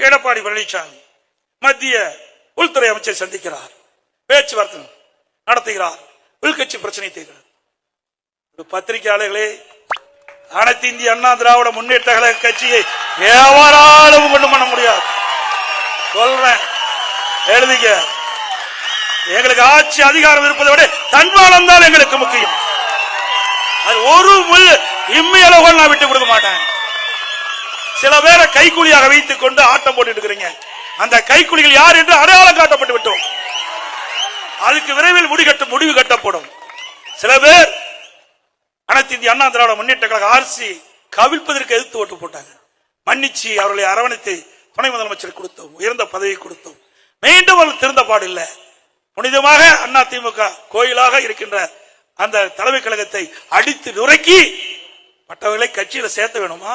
எடப்பாடி பழனிசாமி மத்திய உள்துறை அமைச்சர் சந்திக்கிறார் பேச்சுவார்த்தை நடத்துகிறார் உள்கட்சி பிரச்சனை தீர்க்கிறார் ஒரு பத்திரிகையாளர்களே அனைத்து இந்திய அண்ணா திராவிட முன்னேற்ற கழக கட்சியை எவராலும் கொண்டு பண்ண முடியாது. சொல்றேன் எழுதிக்க எங்களுக்கு ஆட்சி அதிகாரம் இருப்பதை விட தன்மானம் தான் எங்களுக்கு முக்கியம். அது ஒரு முள் இம்மையளவு நான் விட்டு கொடுக்க மாட்டேன். சில பேரை கைக்கூலியாக வைத்துக் கொண்டு ஆட்டம் போட்டு இருக்கிறீங்க அந்த கைக்குலிகள் யார் என்று அடையாளம் காட்டப்பட்டு விட்டோம். அதுக்கு விரைவில் முடிகட்ட முடிவு கட்டப்படும். சில பேர் அனைத்து இந்திய அண்ணா திராவிட முன்னேற்ற கழக ஆர்சி கவிழ்ப்பதற்கு எதிர்த்து ஓட்டு போட்டாங்க. மன்னிச்சு அவர்களை அரவணைத்து துணை முதலமைச்சர் கொடுத்தோம் உயர்ந்த பதவி கொடுத்தோம். மீண்டும் அவர்கள் திருந்த பாடில்லை புனிதமாக அண்ணா திமுக கோயிலாக இருக்கின்ற அந்த தலைமை கழகத்தை அடித்து நுரைக்கி மற்றவர்களை கட்சியில சேர்த்த வேணுமா?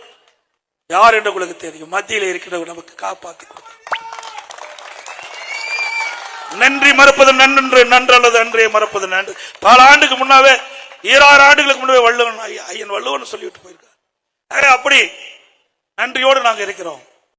யார் என்று உங்களுக்கு தெரியும்? மத்தியில் இருக்கிறவர் நமக்கு காப்பாற்றி கொடுத்தார் நன்றி மறுப்பது நன்று நன்று அல்லது அன்றே மறுப்பது நன்று. பல ஆண்டுக்கு முன்னாவே ஈராறு ஆண்டுகளுக்கு முன்னாவே வள்ளுவன் ஐயா- ஐயன் வள்ளுவன் சொல்லிவிட்டு போயிருக்கார். அப்படி நன்றியோடு நாங்க இருக்கிறோம்.